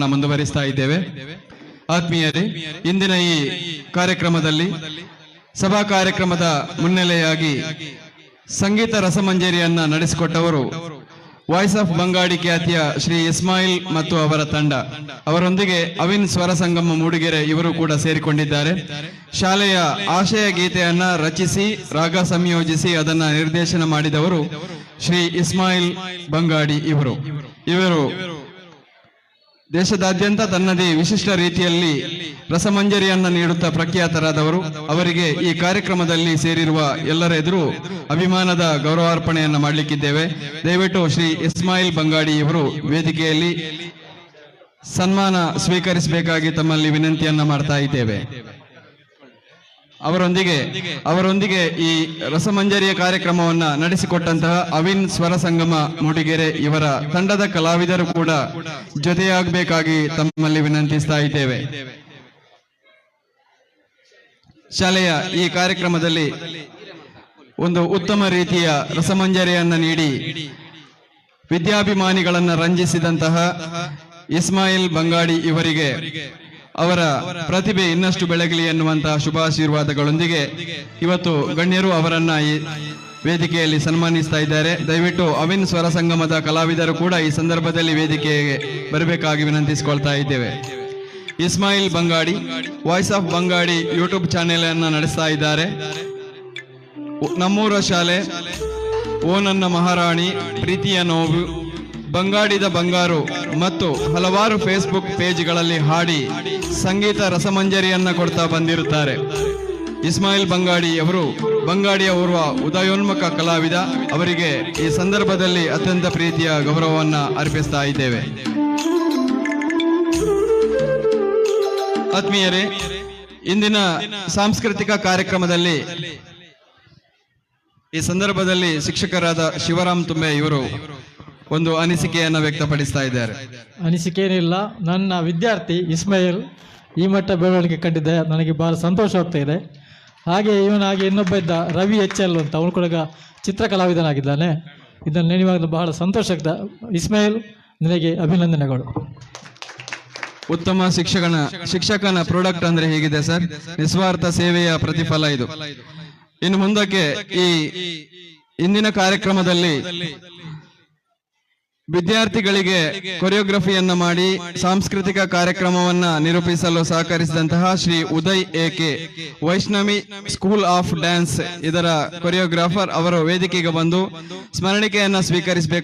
ಮುಂದುವರಿಸ್ತಾ ಇದ್ದೇವೆ. ಆತ್ಮೀಯರೇ, ಇಂದಿನ ಈ ಕಾರ್ಯಕ್ರಮದಲ್ಲಿ ಸಭಾ ಕಾರ್ಯಕ್ರಮದ ಮುನ್ನೆಲೆಯಾಗಿ ಸಂಗೀತ ರಸಮಂಜರಿಯನ್ನ ನಡೆಸಿಕೊಟ್ಟವರು ವಾಯ್ಸ್ ಆಫ್ ಬಂಗಾಡಿ ಖ್ಯಾತಿಯ ಶ್ರೀ ಇಸ್ಮಾಯಿಲ್ ಮತ್ತು ಅವರ ತಂಡ. ಅವರೊಂದಿಗೆ ಅವಿನ್ ಸ್ವರ ಸಂಗಮ ಮೂಡಿಗೆರೆ ಇವರು ಕೂಡ ಸೇರಿಕೊಂಡಿದ್ದಾರೆ. ಶಾಲೆಯ ಆಶಯ ಗೀತೆಯನ್ನ ರಚಿಸಿ, ರಾಗ ಸಂಯೋಜಿಸಿ ಅದನ್ನ ನಿರ್ದೇಶನ ಮಾಡಿದವರು ಶ್ರೀ ಇಸ್ಮಾಯಿಲ್ ಬಂಗಾಡಿ ಇವರು. ಇವರು ದೇಶದಾದ್ಯಂತ ತನ್ನದೇ ವಿಶಿಷ್ಟ ರೀತಿಯಲ್ಲಿ ರಸಮಂಜರಿಯನ್ನ ನೀಡುತ್ತಾ ಪ್ರಖ್ಯಾತರಾದವರು. ಅವರಿಗೆ ಈ ಕಾರ್ಯಕ್ರಮದಲ್ಲಿ ಸೇರಿರುವ ಎಲ್ಲರ ಎದುರು ಅಭಿಮಾನದ ಗೌರವಾರ್ಪಣೆಯನ್ನು ಮಾಡಲಿಕ್ಕಿದ್ದೇವೆ. ದಯವಿಟ್ಟು ಶ್ರೀ ಇಸ್ಮಾಯಿಲ್ ಬಂಗಾಡಿ ಇವರು ವೇದಿಕೆಯಲ್ಲಿ ಸನ್ಮಾನ ಸ್ವೀಕರಿಸಬೇಕಾಗಿ ತಮ್ಮಲ್ಲಿ ವಿನಂತಿಯನ್ನ ಮಾಡ್ತಾ ಇದ್ದೇವೆ. ಅವರೊಂದಿಗೆ ಅವರೊಂದಿಗೆ ಈ ರಸಮಂಜರಿಯ ಕಾರ್ಯಕ್ರಮವನ್ನ ನಡೆಸಿಕೊಟ್ಟಂತಹ ಅವಿನ್ ಸ್ವರ ಸಂಗಮ ಮೂಡಿಗೆರೆ ಇವರ ತಂಡದ ಕಲಾವಿದರು ಕೂಡ ಜೊತೆಯಾಗಬೇಕಾಗಿ ತಮ್ಮಲ್ಲಿ ವಿನಂತಿಸ್ತಾ ಇದ್ದೇವೆ. ಶಾಲೆಯ ಈ ಕಾರ್ಯಕ್ರಮದಲ್ಲಿ ಒಂದು ಉತ್ತಮ ರೀತಿಯ ರಸಮಂಜರಿಯನ್ನ ನೀಡಿ ವಿದ್ಯಾಭಿಮಾನಿಗಳನ್ನ ರಂಜಿಸಿದಂತಹ ಇಸ್ಮಾಯಿಲ್ ಬಂಗಾಡಿ ಇವರಿಗೆ ಅವರ ಪ್ರತಿಭೆ ಇನ್ನಷ್ಟು ಬೆಳಗಲಿ ಎನ್ನುವಂತಹ ಶುಭಾಶೀರ್ವಾದಗಳೊಂದಿಗೆ ಇವತ್ತು ಗಣ್ಯರು ಅವರನ್ನ ಈ ವೇದಿಕೆಯಲ್ಲಿ ಸನ್ಮಾನಿಸ್ತಾ ಇದ್ದಾರೆ. ದಯವಿಟ್ಟು ಅವಿನ್ ಸ್ವರ ಸಂಗಮದ ಕಲಾವಿದರು ಕೂಡ ಈ ಸಂದರ್ಭದಲ್ಲಿ ವೇದಿಕೆಗೆ ಬರಬೇಕಾಗಿ ವಿನಂತಿಸಿಕೊಳ್ತಾ ಇದ್ದೇವೆ. Ismail Bangadi, voice of Bangadi YouTube channel ಅನ್ನ ನಡೆಸ್ತಾ ಇದ್ದಾರೆ. ನಮ್ಮೂರ ಶಾಲೆ, ಓ ನನ್ನ ಮಹಾರಾಣಿ, ಪ್ರೀತಿಯ ನೋವು ಬಂಗಾಡಿದ ಬಂಗಾರು ಮತ್ತು ಹಲವಾರು ಫೇಸ್ಬುಕ್ ಪೇಜ್ಗಳಲ್ಲಿ ಹಾಡಿ ಸಂಗೀತ ರಸಮಂಜರಿಯನ್ನ ಕೊಡ್ತಾ ಬಂದಿರುತ್ತಾರೆ. ಇಸ್ಮಾಯಿಲ್ ಬಂಗಾಡಿ ಅವರು ಬಂಗಾಡಿಯ ಓರ್ವ ಉದಯೋನ್ಮುಖ ಕಲಾವಿದ. ಅವರಿಗೆ ಈ ಸಂದರ್ಭದಲ್ಲಿ ಅತ್ಯಂತ ಪ್ರೀತಿಯ ಗೌರವವನ್ನ ಅರ್ಪಿಸ್ತಾ ಇದ್ದೇವೆ. ಆತ್ಮೀಯರೇ, ಇಂದಿನ ಸಾಂಸ್ಕೃತಿಕ ಕಾರ್ಯಕ್ರಮದಲ್ಲಿ ಈ ಸಂದರ್ಭದಲ್ಲಿ ಶಿಕ್ಷಕರಾದ ಶಿವರಾಮ್ ತುಂಬೆ ಇವರು ಒಂದು ಅನಿಸಿಕೆಯನ್ನು ವ್ಯಕ್ತಪಡಿಸ್ತಾ ಇದ್ದಾರೆ ಅನಿಸಿಕೆ ಏನಿಲ್ಲ ನನ್ನ ವಿದ್ಯಾರ್ಥಿ ಇಸ್ಮಾಯಿಲ್ ಈ ಮಟ್ಟ ಬೆಳವಣಿಗೆ ಕಂಡಿದೆ ನನಗೆ ಬಹಳ ಸಂತೋಷ ಆಗ್ತಾ ಇದೆ ಹಾಗೆ ಇವನಾಗಿ ಇನ್ನೊಬ್ಬ ಇದ್ದ ರವಿ ಎಚ್ ಎಲ್ ಅಂತ ಅವನು ಕೂಡ ಚಿತ್ರಕಲಾವಿದನಾಗಿದ್ದಾನೆ ಇದನ್ನು ನೆನೆಯುವಾಗ ಬಹಳ ಸಂತೋಷ ಆಗ್ತದೆ ಇಸ್ಮಾಯಿಲ್ ನಿನಗೆ ಅಭಿನಂದನೆಗಳು ಉತ್ತಮ ಶಿಕ್ಷಕನ ಶಿಕ್ಷಕನ ಪ್ರಾಡಕ್ಟ್ ಅಂದ್ರೆ ಹೇಗಿದೆ ಸರ್ ನಿಸ್ವಾರ್ಥ ಸೇವೆಯ ಪ್ರತಿಫಲ ಇದು ಇನ್ನು ಮುಂದಕ್ಕೆ ಈ ಇಂದಿನ ಕಾರ್ಯಕ್ರಮದಲ್ಲಿ ವಿದ್ಯಾರ್ಥಿಗಳಿಗೆ ಕೊರಿಯೋಗ್ರಫಿಯನ್ನ ಮಾಡಿ ಸಾಂಸ್ಕೃತಿಕ ಕಾರ್ಯಕ್ರಮವನ್ನ ನಿರೂಪಿಸಲು ಸಹಕರಿಸಿದಂತಹ Shri Uday A K Vaishnavi school of dance ಇದರ ಕೊರಿಯೋಗ್ರಾಫರ್ ಅವರು ವೇದಿಕೆಗೆ ಬಂದು ಸ್ಮರಣಿಕೆಯನ್ನ ಸ್ವೀಕರಿಸಬೇಕು.